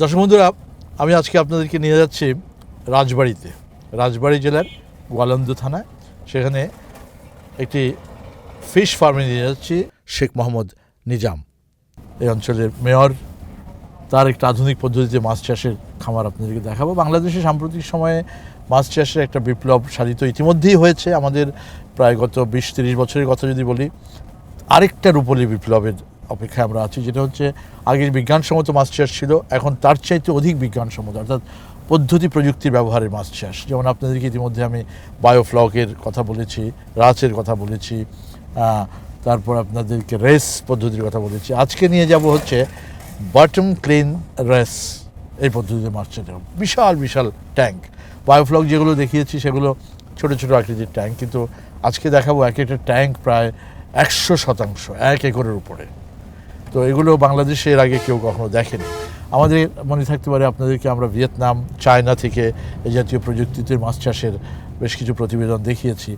দর্শক বন্ধুরা, আমি আজকে আপনাদেরকে নিয়ে যাচ্ছি রাজবাড়িতে। রাজবাড়ি জেলার গোয়ালন্দ থানায়। সেখানে একটি ফিশ ফার্মে নিয়ে যাচ্ছি শেখ মোহাম্মদ নিজাম। এই অঞ্চলের মেয়র, তার একটা আধুনিক পদ্ধতিতে মাছ চাষের খামার আপনাদেরকে দেখাবো। বাংলাদেশে সাম্প্রতিক সময়ে মাছ চাষের একটা বিপ্লব সাধিত ইতিমধ্যেই হয়েছে। আমাদের প্রায় গত বিশ তিরিশ বছরের কথা যদি বলি, আরেকটা রূপলি বিপ্লবের অপেক্ষায় আমরা আছি, যেটা হচ্ছে আগের বিজ্ঞানসম্মত মাছ চাষ ছিল, এখন তার চাইতে অধিক বিজ্ঞানসম্মত, অর্থাৎ পদ্ধতি প্রযুক্তির ব্যবহারের মাছ চাষ যেমন আপনাদেরকে ইতিমধ্যে আমি বায়োফ্লকের কথা বলেছি, রাচের কথা বলেছি তারপর আপনাদেরকে রেস পদ্ধতির কথা বলেছি। আজকে নিয়ে যাব হচ্ছে বটম ক্লিন রেস, এই পদ্ধতিতে মাছ চাষ। বিশাল বিশাল ট্যাঙ্ক। বায়োফ্লক যেগুলো দেখিয়েছি, সেগুলো ছোট ছোট আকৃতির ট্যাঙ্ক, কিন্তু আজকে দেখাবো এক একটা ট্যাঙ্ক প্রায় একশো শতাংশ, এক একরের উপরে। তো এগুলো বাংলাদেশে এর আগে কেউ কখনো দেখেনি। আমাদের মনে থাকতে পারে আপনাদেরকে আমরা ভিয়েতনাম চায়না থেকে এই জাতীয় প্রযুক্তিতে মাছ চাষের বেশ কিছু প্রতিবেদন দেখিয়েছি।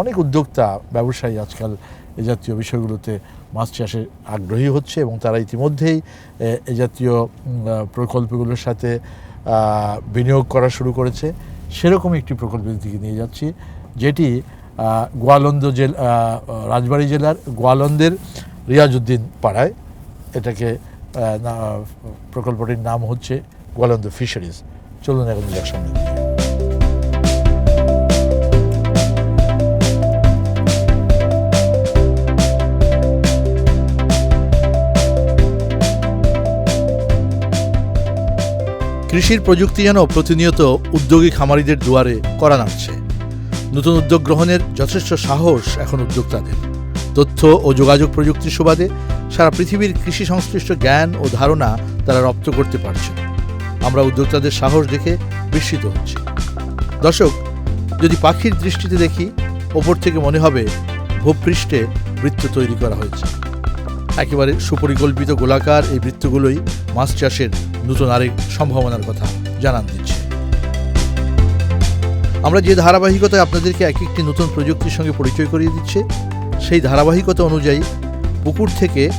অনেক উদ্যোক্তা ব্যবসায়ী আজকাল এই জাতীয় বিষয়গুলোতে মাছ চাষে আগ্রহী হচ্ছে এবং তারা ইতিমধ্যেই এ, জাতীয় প্রকল্পগুলোর সাথে বিনিয়োগ করা শুরু করেছে। সেরকম একটি প্রকল্পের দিকে নিয়ে যাচ্ছি যেটি গোয়ালন্দ জেলা রাজবাড়ী জেলার গোয়ালন্দের রিয়াজউদ্দিন পাড়ায়। এটাকে প্রকল্পটির নাম হচ্ছে গোয়ালন্দ ফিশারিজ। চলুন এখন সামনে। কৃষির প্রযুক্তি যেন প্রতিনিয়ত উদ্যোগী খামারিদের দুয়ারে করা নাড়ছে। নতুন উদ্যোগ গ্রহণের যথেষ্ট সাহস এখন উদ্যোক্তাদের। তথ্য ও যোগাযোগ প্রযুক্তির সুবাদে সারা পৃথিবীর কৃষি সংশ্লিষ্ট জ্ঞান ও ধারণা তারা রপ্ত করতে পারছে আমরা উদ্যোক্তাদের সাহস দেখে বিস্মিত হচ্ছি। দর্শক, যদি পাখির দৃষ্টিতে দেখি, ওপর থেকে মনে হবে ভূপৃষ্ঠে বৃত্ত তৈরি করা হয়েছে। একেবারে সুপরিকল্পিত গোলাকার এই বৃত্তগুলোই মাছ চাষের নতুন আরেক সম্ভাবনার কথা জানান দিচ্ছে। আমরা যে ধারাবাহিকতায় আপনাদেরকে এক একটি নতুন প্রযুক্তির সঙ্গে পরিচয় করিয়ে দিচ্ছে সেই ধারাবাহিকতা অনুযায়ী পুকুর থেকে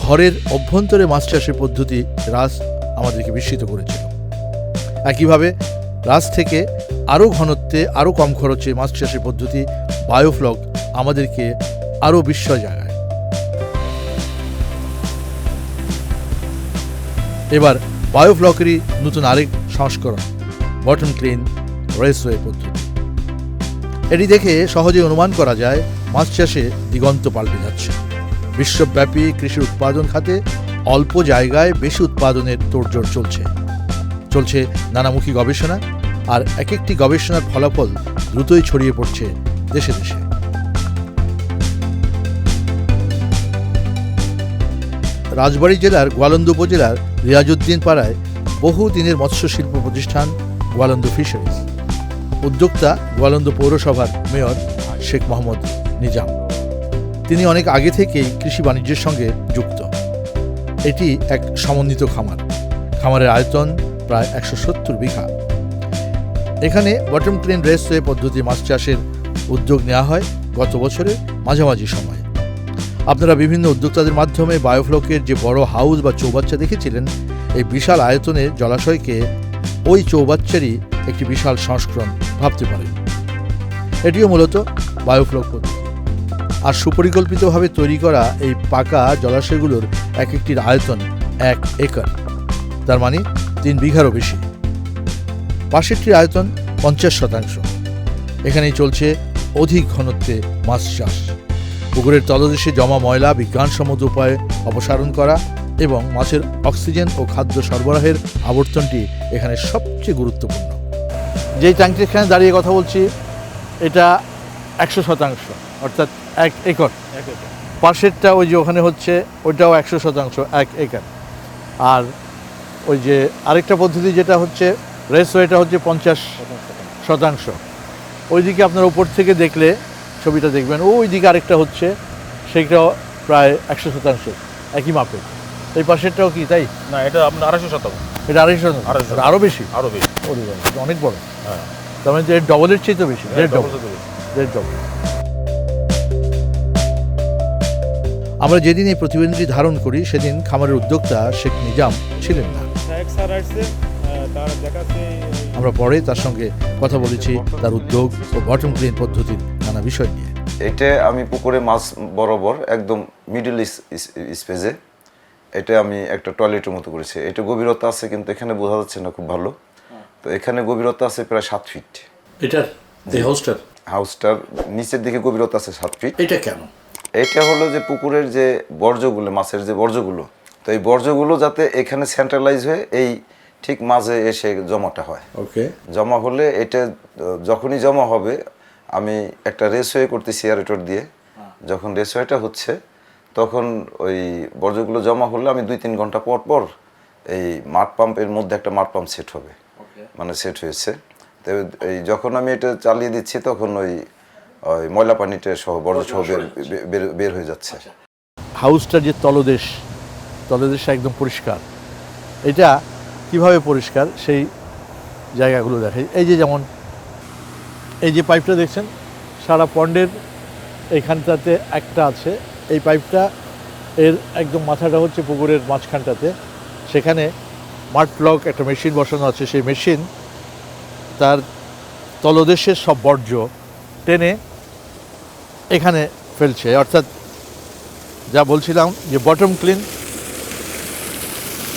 ঘরের অভ্যন্তরে মাছ চাষের পদ্ধতি রাস আমাদেরকে বিস্মিত করেছিল। একইভাবে রাস থেকে আরও ঘনত্বে আরও কম খরচে মাছ চাষের পদ্ধতি বায়োফ্লক আমাদেরকে আরও বিস্ময় জাগায় এবার বায়োফ্লকেরই নতুন আরেক সংস্করণ, বটন ক্লিন রেসওয়ে পদ্ধতি। এটি দেখে সহজে অনুমান করা যায় মাছ চাষে দিগন্ত পাল্টে যাচ্ছে। বিশ্বব্যাপী কৃষি উৎপাদন খাতে অল্প জায়গায় বেশি উৎপাদনের তোড়জোড় চলছে। চলছে নানামুখী গবেষণা আর এক একটি গবেষণার ফলাফল দ্রুতই ছড়িয়ে পড়ছে দেশে দেশে। রাজবাড়ী জেলার গোয়ালন্দ উপজেলার রিয়াজউদ্দিন পাড়ায় বহু দিনের মৎস্য শিল্প প্রতিষ্ঠান গোয়ালন্দ ফিশারিজ। উদ্যোক্তা গোয়ালন্দ পৌরসভার মেয়র শেখ মোহাম্মদ নিজাম। তিনি অনেক আগে থেকেই কৃষি বাণিজ্যের সঙ্গে যুক্ত। এটি এক সমন্বিত খামার। খামারের আয়তন প্রায় একশো সত্তর বিঘা। এখানে বটম ক্লিন রেসওয়ে পদ্ধতি মাছ চাষের উদ্যোগ নেওয়া হয় গত বছরের মাঝামাঝি সময়ে। আপনারা বিভিন্ন উদ্যোক্তাদের মাধ্যমে বায়োফ্লকের যে বড় হাউস বা চৌবাচ্চা দেখেছিলেন, এই বিশাল আয়তনের জলাশয়কে ওই চৌবাচ্চারই একটি বিশাল সংস্করণ ভাবতে পারেন। এটিও মূলত বায়োফ্লক পদ্ধতি। আর সুপরিকল্পিতভাবে তৈরি করা এই পাকা জলাশয়গুলোর এক একটির আয়তন এক একর। তার মানে তিন বিঘারও বেশি। পাশেরটির আয়তন পঞ্চাশ শতাংশ। এখানেই চলছে অধিক ঘনত্বে মাছ চাষ। পুকুরের তলদেশে জমা ময়লা বিজ্ঞানসম্মত উপায়ে অপসারণ করা এবং মাছের অক্সিজেন ও খাদ্য সরবরাহের আবর্তনটি এখানে সবচেয়ে গুরুত্বপূর্ণ। যেই ট্যাঙ্কটির এখানে দাঁড়িয়ে কথা বলছি, এটা একশো শতাংশ, অর্থাৎ এক একর। পাশেরটা ওই যে ওখানে হচ্ছে ওইটাও একশো শতাংশ এক একর। আর ওই যে আরেকটা পদ্ধতি যেটা হচ্ছে রেসওয়েটা হচ্ছে পঞ্চাশ শতাংশ। ওইদিকে আপনার উপর থেকে দেখলে ছবিটা দেখবেন ওই দিকে আরেকটা হচ্ছে সেইটাও প্রায় একশো শতাংশ একই মাপের। এই পাশেরটাও কি তাই? না এটা আপনার আড়াইশো শতাংশ। এটা আড়াইশো শতাংশ। আরও বেশি? আরও বেশি। অনেক বড়। হ্যাঁ। তার মানে ডবলের চেয়ে তো বেশি দেড় ডবল দেড় ডবল আমরা যেদিন এই প্রতিবেদনটি ধারণ করি সেদিন খামারের উদ্যোক্তা শেখ নিজাম ছিলেন না। আমরা পরে তার সঙ্গে কথা বলেছি তার উদ্যোগ ও বটম ক্লিন পদ্ধতির নানা বিষয় নিয়ে। এটা আমি পুকুরে মাছ বরাবর একদম মিডল স্পেসে এটা আমি একটা টয়লেটের মতো করেছি। এটা গভীরতা আছে কিন্তু এখানে বোঝা যাচ্ছে না খুব ভালো। তো এখানে গভীরতা আছে প্রায় সাত ফিট এটার হাউসটার হাউসটার নিচের দিকে গভীরতা আছে সাত ফিট এটা কেন? এটা হলো যে পুকুরের যে বর্জ্যগুলো মাছের যে বর্জ্যগুলো তো এই বর্জ্যগুলো যাতে এখানে সেন্ট্রালাইজ হয়ে এই ঠিক মাঝে এসে জমাটা হয়। ওকে জমা হলে এটা যখনই জমা হবে আমি একটা রেসওয়ে করতেছি এয়ারেটর দিয়ে। যখন রেসওয়েটা হচ্ছে তখন ওই বর্জ্যগুলো জমা হলে আমি দুই তিন ঘণ্টা পর পর এই মাঠ পাম্পের মধ্যে একটা মাঠ পাম্প সেট হবে। মানে সেট হয়েছে। তো এই যখন আমি এটা চালিয়ে দিচ্ছি তখন ওই ওই ময়লা পানিটা সহ বর্জ্য সহ বের হয়ে যাচ্ছে। হাউসটার যে তলদেশ তলদেশটা একদম পরিষ্কার। এটা কীভাবে পরিষ্কার? সেই জায়গাগুলো দেখে এই যে যেমন এই যে পাইপটা দেখছেন সারা পন্ডের এইখানটাতে একটা আছে। এই পাইপটা এর একদম মাথাটা হচ্ছে পুকুরের মাঝখানটাতে। সেখানে মাঠ লক একটা মেশিন বসানো আছে। সেই মেশিন তার তলদেশের সব বর্জ্য টেনে এখানে ফেলছে। অর্থাৎ যা বলছিলাম যে বটম ক্লিন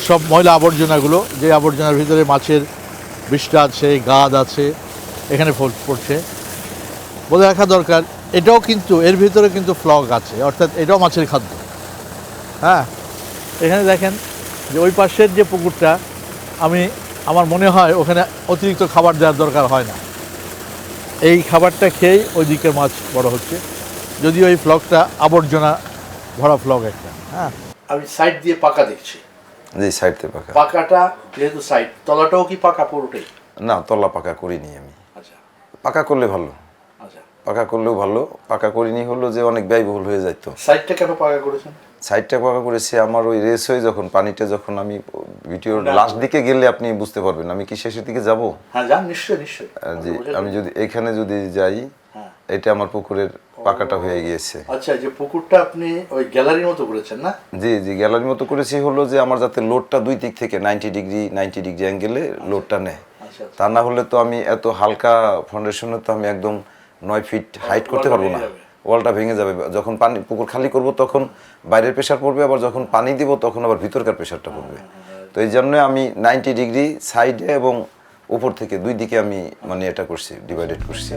সব ময়লা আবর্জনাগুলো, যে আবর্জনার ভিতরে মাছের বিষ্ঠা আছে, গাদ আছে, এখানে পড়ছে। বলে রাখা দরকার, এটাও কিন্তু, এর ভিতরে কিন্তু ফ্লগ আছে, অর্থাৎ এটাও মাছের খাদ্য। হ্যাঁ? এখানে দেখেন যে ওই পাশের যে পুকুরটা, আমি, আমার মনে হয় ওখানে অতিরিক্ত খাবার দেওয়ার দরকার হয় না। এই খাবারটা খেয়েই ওই দিকের মাছ বড় হচ্ছে। যদিও এই ফ্লগটা আবর্জনা ভরা ফ্লগ একটা হ্যাঁ। আমি সাইড দিয়ে পাকা দেখছি। জি সাইডতে পাকা। পাকাটা যেহেতু সাইড তলাটাও কি পাকা পুরোটাই? না তলা পাকা করিনি আমি। আচ্ছা। পাকা করলে ভালো। আচ্ছা। পাকা করলেও ভালো পাকা করিনি হলো যে অনেক ব্যয়বহুল হয়ে যেত সাইডটা কেন পাকা করেছেন? সাইডটা পাকা করেছি আমার ওই রেস হয়ে যখন পানিটা যখন আমি ভিডিওর লাস্ট দিকে গেলে আপনি বুঝতে পারবেন আমি কি শেষের দিকে যাব? হ্যাঁ যান নিশ্চয়ই নিশ্চয়ই। জি আমি যদি এখানে যদি যাই হ্যাঁ। এটা আমার পুকুরের পাকাটা হয়ে গিয়েছে। আচ্ছা যে পুকুরটা আপনি ওই গ্যালারির মতো করেছেন না? জি জি গ্যালারির মতো করেছি হলো যে আমার যাতে লোডটা দুই দিক থেকে নাইনটি ডিগ্রি নাইনটি ডিগ্রি অ্যাঙ্গেলে লোডটা নেয়। আচ্ছা তা না হলে তো আমি এত হালকা ফাউন্ডেশনে তো আমি একদম নয় ফিট হাইট করতে পারব না। ওয়ালটা ভেঙে যাবে। যখন পানি পুকুর খালি করব তখন বাইরের প্রেশার পড়বে আবার যখন পানি দিব তখন আবার ভিতরকার প্রেশারটা পড়বে। তো এই জন্য আমি নাইনটি ডিগ্রি সাইডে এবং উপর থেকে দুই দিকে আমি মানে এটা করছি ডিভাইডেড করছি।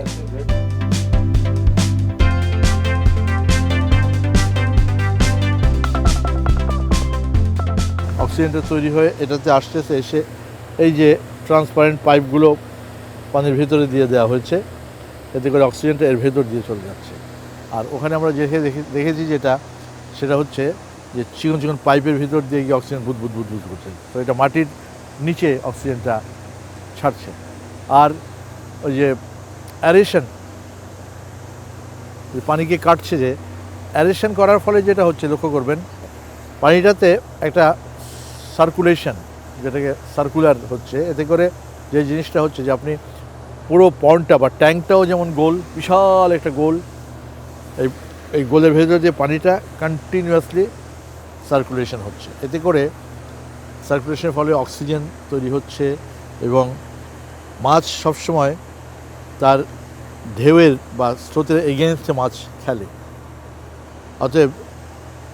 অক্সিজেনটা তৈরি হয়ে এটাতে আসতেছে, এসে এই যে ট্রান্সপারেন্ট পাইপগুলো পানির ভিতরে দিয়ে দেওয়া হয়েছে, এতে করে অক্সিজেনটা এর ভেতর দিয়ে চলে যাচ্ছে। আর ওখানে আমরা দেখে দেখে- দেখেছি যেটা, সেটা হচ্ছে যে চিকন চিকন পাইপের ভিতর দিয়ে গিয়ে অক্সিজেন বুদবুদ বুদবুদ করছে। তো এটা মাটির নিচে অক্সিজেনটা ছাড়ছে। আর ওই যে অ্যারেশন পানিকে কাটছে যে অ্যারেশন করার ফলে যেটা হচ্ছে, লক্ষ্য করবেন, পানিটাতে একটা সার্কুলেশন যেটাকে সার্কুলার হচ্ছে, এতে করে যে জিনিসটা হচ্ছে যে আপনি পুরো পন্ডটা বা ট্যাঙ্কটাও যেমন গোল, বিশাল একটা গোল, এই এই গোলের ভেতরে যে পানিটা কন্টিনিউয়াসলি সার্কুলেশন হচ্ছে। এতে করে সার্কুলেশনের ফলে অক্সিজেন তৈরি হচ্ছে এবং মাছ সবসময় তার ঢেউয়ের বা স্রোতের এগেনস্টে মাছ খেলে। অতএব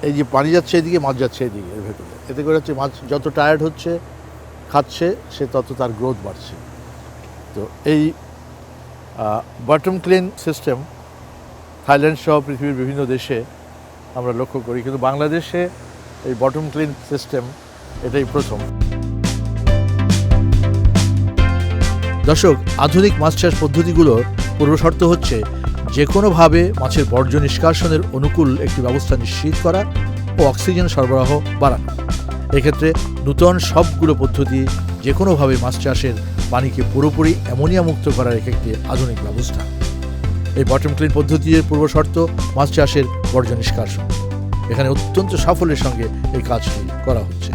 এই যে পানি যাচ্ছে এদিকে, মাছ যাচ্ছে এদিকে, এর ভেতরে। এতে করে হচ্ছে মাছ যত টায়ার্ড হচ্ছে, খাচ্ছে, সে তত তার গ্রোথ বাড়ছে। তো এই বটম ক্লিন সিস্টেম থাইল্যান্ড সহ পৃথিবীর বিভিন্ন দেশে আমরা লক্ষ্য করি। কিন্তু বাংলাদেশে এই বটম ক্লিন সিস্টেম এটাই প্রথম। দর্শক, আধুনিক মাছ চাষ পদ্ধতিগুলোর পূর্বশর্ত হচ্ছে যে কোনোভাবে মাছের বর্জ্য নিষ্কাশনের অনুকূল একটি ব্যবস্থা নিশ্চিত করা ও অক্সিজেন সরবরাহ বাড়ানো। এক্ষেত্রে নূতন সবগুলো পদ্ধতি যে কোনোভাবে মাছ চাষের পানিকে পুরোপুরি অ্যামোনিয়া মুক্ত করার এক একটি আধুনিক ব্যবস্থা। এই বটম ক্লিন পদ্ধতির পূর্ব শর্ত, মাছ চাষের বর্জ্য নিষ্কাশন। এখানে অত্যন্ত সাফল্যের সঙ্গে এই কাজটি করা হচ্ছে।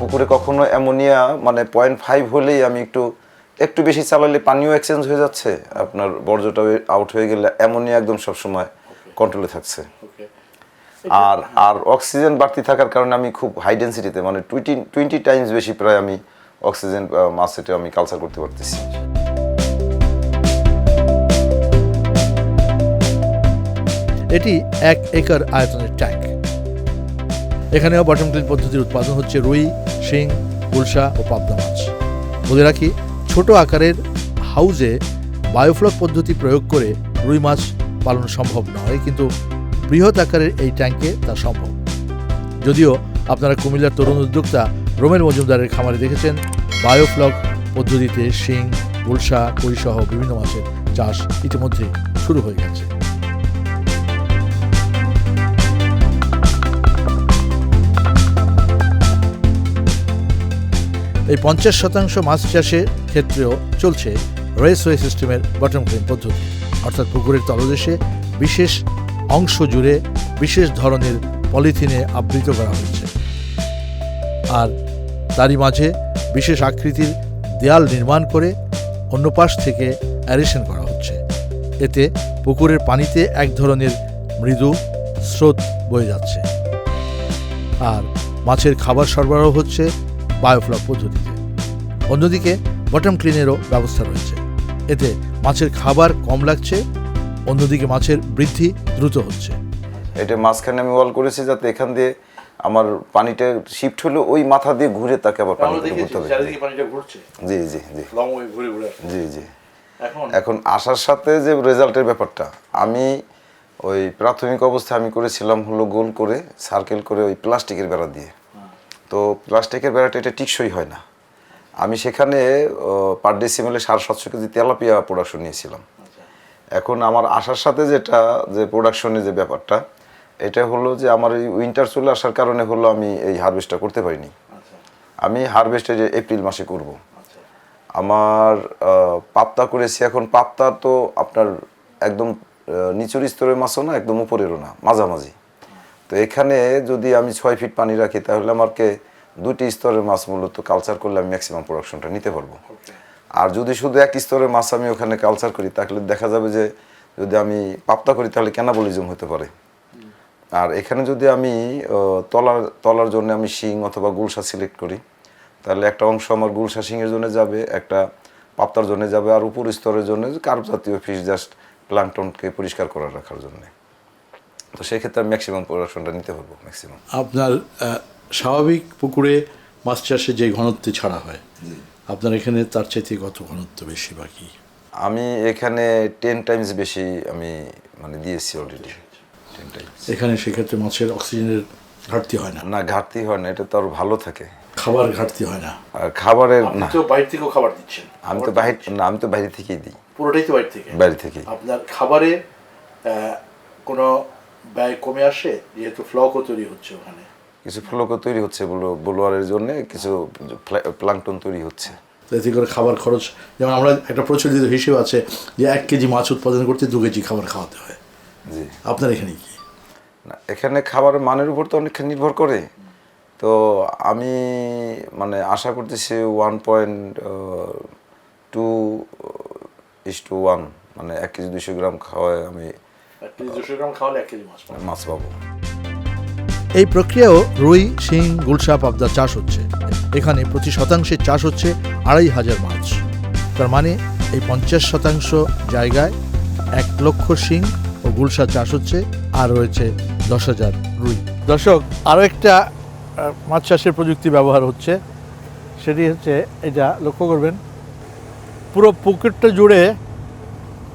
পুকুরে কখনো অ্যামোনিয়া মানে পয়েন্ট ফাইভ হলেই আমি একটু একটু বেশি চালালে পানিও এক্সচেঞ্জ হয়ে যাচ্ছে আপনার বর্জ্যটা আউট হয়ে গেলে অ্যামোনিয়া একদম সবসময় কন্ট্রোলে থাকছে। আর আর অক্সিজেন বাড়তি থাকার কারণে আমি খুব হাই ডেন্সিটিতে মানে টোয়েন্টি টোয়েন্টি টাইমস বেশি প্রায় আমি অক্সিজেন এটা আমি কালচার করতে পারতেছি। এটি এক একর আয়তনের ট্যাঙ্ক এখানেও বটম ক্লিন পদ্ধতির উৎপাদন হচ্ছে রুই শিং গুলশা ও পাবদা মাছ। বলে রাখি ছোট আকারের হাউজে বায়োফ্লক পদ্ধতি প্রয়োগ করে রুই মাছ পালন সম্ভব নয়, কিন্তু বৃহৎ আকারের এই ট্যাঙ্কে তা সম্ভব। যদিও আপনারা কুমিল্লার তরুণ উদ্যোক্তা রোমের মজুমদারের খামারে দেখেছেন, বায়োফ্লক পদ্ধতিতে শিং, গুলশা কইসহ বিভিন্ন মাছের চাষ ইতিমধ্যে শুরু হয়ে গেছে। এই পঞ্চাশ শতাংশ মাছ চাষের ক্ষেত্রেও চলছে রেসওয়ে সিস্টেমের বটম ক্লিন পদ্ধতি। অর্থাৎ পুকুরের তলদেশে বিশেষ অংশ জুড়ে বিশেষ ধরনের পলিথিনে আবৃত করা হয়েছে। আর তারই মাঝে বিশেষ আকৃতির দেয়াল নির্মাণ করে অন্য পাশ থেকে অ্যারেশন করা হচ্ছে। এতে পুকুরের পানিতে এক ধরনের মৃদু স্রোত বয়ে যাচ্ছে। আর মাছের খাবার সরবরাহ হচ্ছে বায়োফ্লক পদ্ধতিতে। অন্যদিকে বটম ক্লিনেরও ব্যবস্থা রয়েছে। এতে মাছের খাবার কম লাগছে অন্যদিকে মাছের বৃদ্ধি দ্রুত হচ্ছে। এটা মাঝখানে আমি ওয়াল করেছি যাতে এখান দিয়ে আমার পানিটা শিফট হলে ওই মাথা দিয়ে ঘুরে তাকে আবার পানি করতে হবে। পানিটা ঘুরছে। জি জি জি। লং ওয়ে ঘুরে ঘুরে। জি জি। এখন? এখন আসার সাথে যে রেজাল্টের ব্যাপারটা আমি ওই প্রাথমিক অবস্থায় আমি করেছিলাম হলো গোল করে সার্কেল করে ওই প্লাস্টিকের বেড়া দিয়ে। তো প্লাস্টিকের বেড়াটা এটা টিকসই হয় না। আমি সেখানে পার ডেসিমেলে সাড়ে সাতশো কেজি তেলাপিয়া প্রোডাকশন নিয়েছিলাম। এখন আমার আসার সাথে যেটা, যে প্রোডাকশনের যে ব্যাপারটা, এটা হলো যে আমার এই উইন্টার চলে আসার কারণে হলো আমি এই হারভেস্টটা করতে পারিনি। আমি হারভেস্টে যে এপ্রিল মাসে করব। আমার পাপ্তা করেছি। এখন পাপ্তা তো আপনার একদম নিচুর স্তরের মাছও না, একদম উপরেরও না, মাঝামাঝি। তো এখানে যদি আমি ছয় ফিট পানি রাখি তাহলে আমাকে দুটি স্তরের মাছ মূলত কালচার করলে আমি ম্যাক্সিমাম প্রোডাকশনটা নিতে পারব। আর যদি শুধু এক স্তরের মাছ আমি ওখানে কালচার করি তাহলে দেখা যাবে যে যদি আমি পাপ্তা করি তাহলে ক্যানাবলিজম হতে পারে। আর এখানে যদি আমি তলার তলার জন্য আমি শিং অথবা গুলশা সিলেক্ট করি তাহলে একটা অংশ আমার গুলশা শিংয়ের জন্য যাবে একটা পাপ্তার জন্য যাবে আর উপর স্তরের জন্য কার্প জাতীয় ফিশ জাস্ট প্লাংটনকে পরিষ্কার করে রাখার জন্য। তো সেক্ষেত্রে আমি ম্যাক্সিমাম প্রোডাকশনটা নিতে পারব ম্যাক্সিমাম আপনার স্বাভাবিক পুকুরে মাছ চাষে যে ঘনত্বে ছাড়া হয় আপনার এখানে তার চাইতে কত ঘনত্ব বেশি বাকি? আমি এখানে টেন টাইমস বেশি আমি মানে দিয়েছি অলরেডি টেন টাইমস এখানে সেক্ষেত্রে মাছের অক্সিজেনের ঘাটতি হয় না? না ঘাটতি হয় না এটা তো আরও ভালো থাকে। খাবার ঘাটতি হয় না? আর খাবারের না। তো বাইরে থেকেও খাবার দিচ্ছেন। আমি তো বাইরে না আমি তো বাইরে থেকেই দিই। পুরোটাই তো বাইরে থেকে? বাইরে থেকেই। আপনার খাবারে কোনো ব্যয় কমে আসে যেহেতু ফ্লকও তৈরি হচ্ছে ওখানে। কিছু ফ্লোকও তৈরি হচ্ছে বলো- বলোয়ারের জন্য কিছু প্লাংটন তৈরি হচ্ছে। এতে করে খাবার খরচ যেমন আমরা একটা প্রচলিত হিসেব আছে যে এক কেজি মাছ উৎপাদন করতে দু কেজি খাবার খাওয়াতে হয়। জি। আপনার এখানে কি? না এখানে খাবারের মানের উপর তো অনেকখানি নির্ভর করে। তো আমি মানে আশা করতেছি one point two is two one মানে এক কেজি দুশো গ্রাম খাওয়ায় আমি দুশো গ্রাম খাওয়ালে এক কেজি মাছ মাছ পাবো। এই প্রক্রিয়াও রুই শিং গুলশা পাবদা চাষ হচ্ছে। এখানে প্রতি শতাংশে চাষ হচ্ছে আড়াই হাজার মাছ। তার মানে এই পঞ্চাশ শতাংশ জায়গায় এক লক্ষ শিং ও গুলশা চাষ হচ্ছে আর রয়েছে দশ হাজার রুই। দর্শক আরও একটা মাছ চাষের প্রযুক্তি ব্যবহার হচ্ছে। সেটি হচ্ছে এটা লক্ষ্য করবেন। পুরো পুকুরটা জুড়ে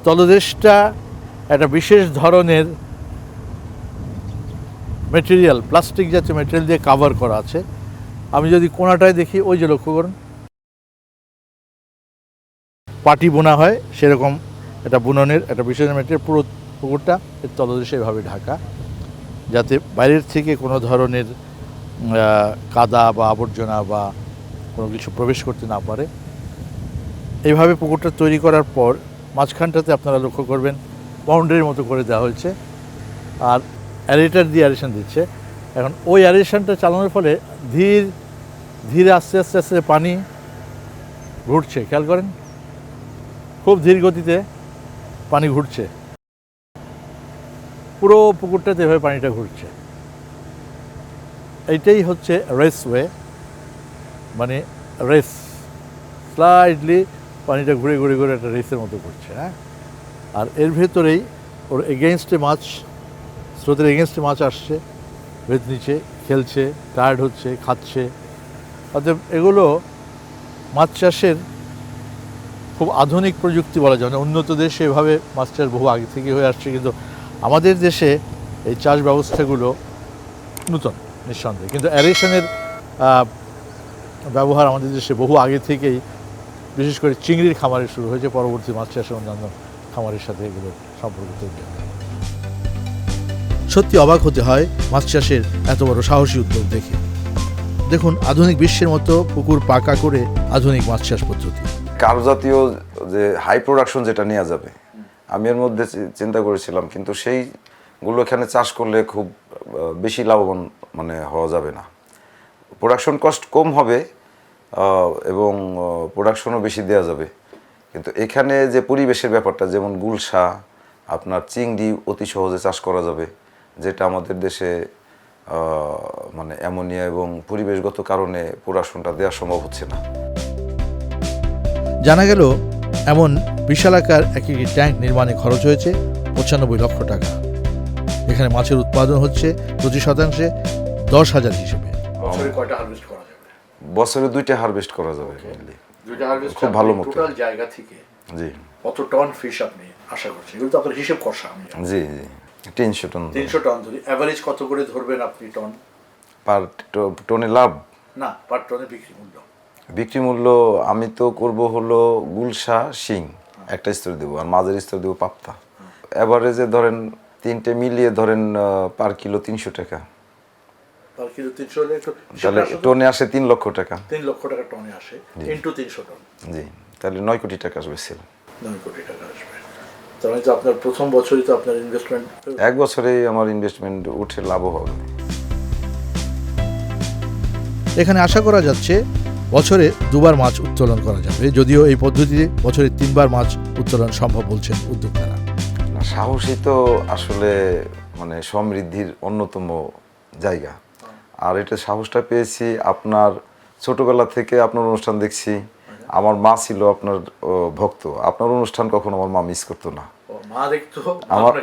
তলদেশটা একটা বিশেষ ধরনের মেটেরিয়াল প্লাস্টিক জাতীয় মেটেরিয়াল দিয়ে কাভার করা আছে। আমি যদি কোনাটায় দেখি, ওই যে লক্ষ্য করুন। পাটি বোনা হয়, সেরকম একটা বুননের, একটা বিশেষ মেটেরিয়াল পুরো পুকুরটা এর তলদেশে এভাবে ঢাকা, যাতে বাইরের থেকে কোনো ধরনের কাদা বা আবর্জনা বা কোনো কিছু প্রবেশ করতে না পারে। এইভাবে পুকুরটা তৈরি করার পর, মাঝখানটাতে আপনারা লক্ষ্য করবেন বাউন্ডারির মতো করে দেওয়া হয়েছে। আর অ্যারেটার দিয়ে অ্যারেশন দিচ্ছে। এখন ওই অ্যারেশনটা চালানোর ফলে ধীর, ধীরে আস্তে আস্তে আস্তে পানি ঘুরছে। খেয়াল করেন? খুব ধীর গতিতে পানি ঘুরছে। পুরো পুকুরটাতে এভাবে পানিটা ঘুরছে। এইটাই হচ্ছে রেসওয়ে মানে রেস। স্লাইডলি পানিটা ঘুরে ঘুরে ঘুরে একটা রেসের মতো করছে হ্যাঁ? আর এর ভেতরেই ওর এগেনস্টে মাছ স্রোতের এগেনস্টে মাছ আসছে ভেত নিচে, খেলছে টায়ার্ড হচ্ছে, খাচ্ছে। অতএব এগুলো মাছ চাষের খুব আধুনিক প্রযুক্তি বলা যায় উন্নত দেশে এভাবে মাছ চাষ বহু আগে থেকে হয়ে আসছে, কিন্তু আমাদের দেশে এই চাষ ব্যবস্থাগুলো নূতন, নিঃসন্দেহে। কিন্তু অ্যারেশনের ব্যবহার আমাদের দেশে বহু আগে থেকেই বিশেষ করে চিংড়ির খামারে শুরু হয়েছে, পরবর্তী মাছ চাষের অন্যান্য খামারের সাথে এগুলো সম্পর্ক তৈরি হয়। সত্যি অবাক হতে হয় মাছ চাষের এত বড় সাহসী উদ্যোগ দেখে। দেখুন আধুনিক বিশ্বের মতো পুকুর পাকা করে আধুনিক মাছ চাষ পদ্ধতি। কার্ব জাতীয় যে হাই প্রোডাকশন যেটা নেওয়া যাবে আমি এর মধ্যে চিন্তা করেছিলাম কিন্তু সেইগুলো এখানে চাষ করলে খুব বেশি লাভবান মানে হওয়া যাবে না। প্রোডাকশন কস্ট কম হবে এবং প্রোডাকশনও বেশি দেওয়া যাবে। কিন্তু এখানে যে পরিবেশের ব্যাপারটা যেমন গুলশা আপনার চিংড়ি অতি সহজে চাষ করা যাবে যেটা আমাদের দেশে আহ, মানে অ্যামোনিয়া এবং পরিবেশগত কারণে প্রোডাকশনটা দেওয়া সম্ভব হচ্ছে না। জানা গেল এমন বিশালাকার একটি ট্যাঙ্ক নির্মাণে খরচ হয়েছে পঁচানব্বই লক্ষ টাকা। এখানে মাছের উৎপাদন হচ্ছে প্রতি শতাংশে দশ হাজার হিসেবে। কয়টা হারভেস্ট করা যাবে? বছরে দুইটা হারভেস্ট করা যাবে। দুইটা হারভেস্ট খুব ভালো মতো। টোটাল জায়গা থেকে জি। কত টন ফিশ আপনি আশা করছেন? এগুলো তো আপনার হিসেব করছে আমি জি জি। তিনশো টন তিনশো টন ধরি অ্যাভারেজ কত করে ধরবেন আপনি টন পার টনে লাভ? না পার টনে বিক্রি মূল্য। বিক্রি মূল্য আমি তো করব হলো গুলশা শিং একটা স্তর দেবো আর মাঝের স্তর দেবো পাপ্তা। অ্যাভারেজে ধরেন তিনটে মিলিয়ে ধরেন পার কিলো তিনশো টাকা। পার কিলো তিনশো হলে টনে আসে তিন লক্ষ টাকা। তিন লক্ষ টাকা টনে আসে ইন্টু তিনশো টন জি তাহলে নয় কোটি টাকা আসবে সেল নয় কোটি টাকা আসবে। তার মানে তো আপনার প্রথম বছরই তো আপনার ইনভেস্টমেন্ট এক বছরেই আমার ইনভেস্টমেন্ট উঠে লাভও হবে। এখানে আশা করা যাচ্ছে বছরে দুবার মাছ উত্তোলন করা যাবে। যদিও এই পদ্ধতিতে বছরে তিনবার মাছ উত্তোলন সম্ভব বলছেন উদ্যোক্তারা। না সাহসী তো আসলে মানে সমৃদ্ধির অন্যতম জায়গা। আর এটা সাহসটা পেয়েছি আপনার ছোটবেলা থেকে আপনার অনুষ্ঠান দেখছি। আমার মা ছিল আপনার ভক্ত। আপনার অনুষ্ঠান কখনো আমার মা মিস করতো না। আমার-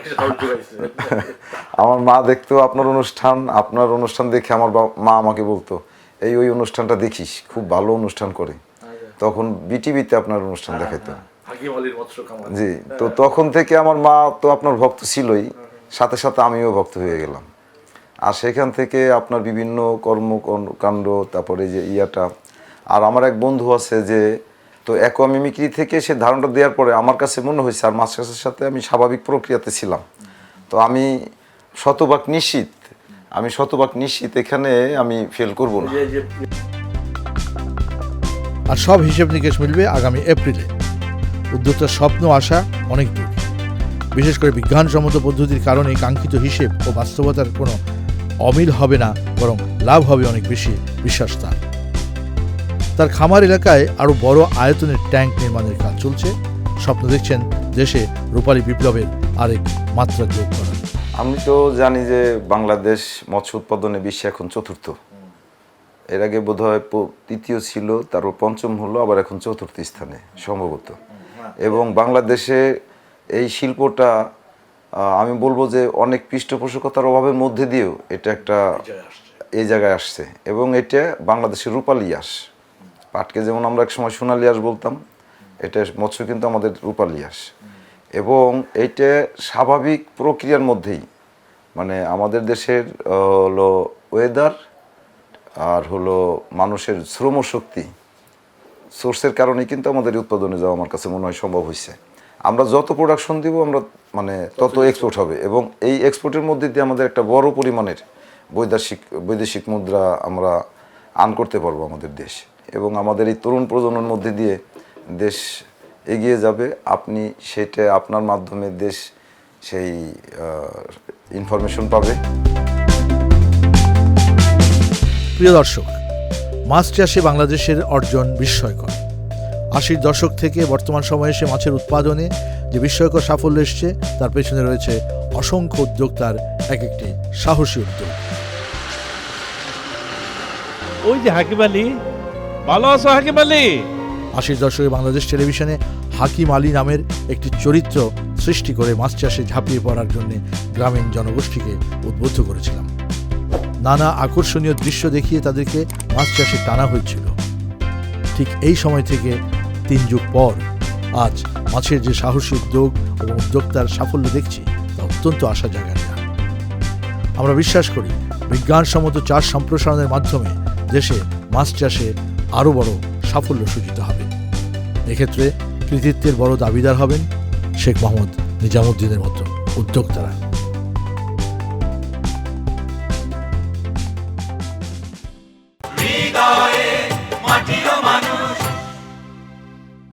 আমার মা দেখতো আপনার অনুষ্ঠান আপনার অনুষ্ঠান দেখে আমার মা আমাকে বলতো এই ওই অনুষ্ঠানটা দেখিস খুব ভালো অনুষ্ঠান করে। তখন বিটিভিতে আপনার অনুষ্ঠান দেখাইতো। হাকিম আলীর মৎস্য খামার জি তো তখন থেকে আমার মা তো আপনার ভক্ত ছিলই সাথে সাথে আমিও ভক্ত হয়ে গেলাম। আর সেখান থেকে আপনার বিভিন্ন কর্ম কাণ্ড তারপরে যে ইয়াটা। আর আমার এক বন্ধু আছে যে তো একোয়া মিমিক্রি থেকে সে ধারণাটা দেওয়ার পরে আমার কাছে মনে হয়েছে আর মাছ চাষের সাথে আমি স্বাভাবিক প্রক্রিয়াতে ছিলাম। তো আমি শতভাগ নিশ্চিত আমি শতভাগ নিশ্চিত এখানে আমি ফেল করব না। আর সব হিসেব নিকেশ মিলবে আগামী এপ্রিলে। উদ্যোক্তার স্বপ্ন আশা অনেক দূর। বিশেষ করে বিজ্ঞানসম্মত পদ্ধতির কারণে কাঙ্ক্ষিত হিসেব ও বাস্তবতার কোনো অমিল হবে না, বরং লাভ হবে অনেক বেশি, বিশ্বাস তার। তার খামার এলাকায় আরও বড় আয়তনের ট্যাঙ্ক নির্মাণের কাজ চলছে। স্বপ্ন দেখছেন দেশে রূপালী বিপ্লবের আরেক মাত্রা যোগ করার আমি তো জানি যে বাংলাদেশ মৎস্য উৎপাদনে বিশ্বে এখন চতুর্থ। এর আগে বোধ হয় তৃতীয় ছিল, তারপর পঞ্চম হলো, আবার এখন চতুর্থ স্থানে, সম্ভবত। এবং বাংলাদেশে এই শিল্পটা আমি বলব যে অনেক পৃষ্ঠপোষকতার অভাবের মধ্যে দিয়েও এটা একটা এই জায়গায় আসছে। এবং এটা বাংলাদেশের রূপালী আস পাটকে যেমন আমরা এক সময় সোনালি আস বলতাম এটা মৎস্য কিন্তু আমাদের রূপালী আস এবং এইটা স্বাভাবিক প্রক্রিয়ার মধ্যেই মানে আমাদের দেশের হলো ওয়েদার আর হলো মানুষের শ্রমশক্তি সোর্সের কারণে কিন্তু আমাদের উৎপাদনে যাওয়া আমার কাছে মনে হয় সম্ভব হয়েছে। আমরা যত প্রোডাকশন দিব আমরা মানে তত এক্সপোর্ট হবে। এবং এই এক্সপোর্টের মধ্যে দিয়ে আমাদের একটা বড় পরিমাণের বৈদেশিক বৈদেশিক মুদ্রা আমরা আর্ন করতে পারব আমাদের দেশ। এবং আমাদের এই তরুণ প্রজন্মের মধ্যে দিয়ে দেশ এগিয়ে যাবে। আপনি সেটা আপনার মাধ্যমে দেশ সেই ইনফরমেশন পাবে। প্রিয় দর্শক মাছ চাষে বাংলাদেশের অর্জন বিস্ময়কর। আশির দশক থেকে বর্তমান সময়ে এসে মাছের উৎপাদনে যে বিস্ময়কর সাফল্য এসছে তার পেছনে রয়েছে অসংখ্য উদ্যোক্তার এক একটি সাহসী উদ্যোগ। ওই যে হাকিম আলী। ভালো আছো হাকিম আলী? আশির দশকে বাংলাদেশ টেলিভিশনে হাকিম আলী নামের একটি চরিত্র সৃষ্টি করে মাছ চাষে ঝাঁপিয়ে পড়ার জন্য গ্রামীণ জনগোষ্ঠীকে উদ্বুদ্ধ করেছিলাম। নানা আকর্ষণীয় দৃশ্য দেখিয়ে তাদেরকে মাছ চাষে টানা হয়েছিল। ঠিক এই সময় থেকে তিন যুগ পর আজ মাছের যে সাহসী উদ্যোগ এবং উদ্যোক্তার সাফল্য দেখছি, তা অত্যন্ত আশা জাগায় না আমরা বিশ্বাস করি, বিজ্ঞানসম্মত চাষ সম্প্রসারণের মাধ্যমে দেশে মাছ চাষে আরও বড় সাফল্য সূচিত হবে। এক্ষেত্রে কৃতিত্বের বড় দাবিদার হবেন শেখ মোহাম্মদ নিজামুদ্দিনের মতো উদ্যোক্তারা।